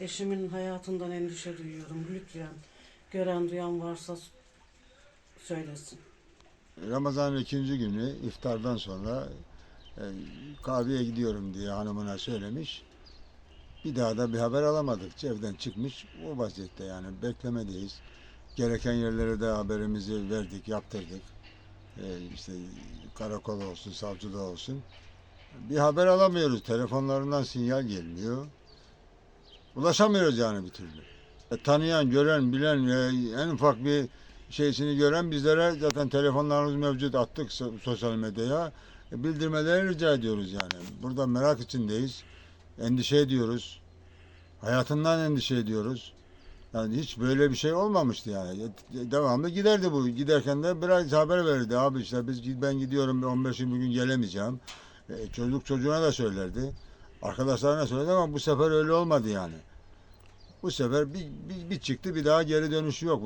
Eşimin hayatından endişe duyuyorum. Lütfen gören duyan varsa söylesin. Ramazan'ın ikinci günü iftardan sonra e, kahveye gidiyorum diye hanımına söylemiş. Bir daha da bir haber alamadık. Evden çıkmış o vaziyette yani beklemedeyiz. Gereken yerlere de haberimizi verdik, yaptırdık. E, işte karakol olsun, savcıda olsun. Bir haber alamıyoruz. Telefonlarından sinyal gelmiyor. Ulaşamıyoruz yani bir türlü. E, tanıyan, gören, bilen, e, en ufak bir şeysini gören bizlere zaten telefonlarımız mevcut attık so- sosyal medyaya. E, bildirmeleri rica ediyoruz yani. Burada merak içindeyiz. Endişe ediyoruz. Hayatından endişe ediyoruz. Yani hiç böyle bir şey olmamıştı yani. E, Devamlı giderdi bu. Giderken de biraz haber verirdi. Abi işte biz ben gidiyorum 15-20 gün gelemeyeceğim. E, çocuk çocuğuna da söylerdi. Arkadaşlarına söyledi ama bu sefer öyle olmadı yani. Bu sefer bir, bir, bir çıktı bir daha geri dönüşü yok.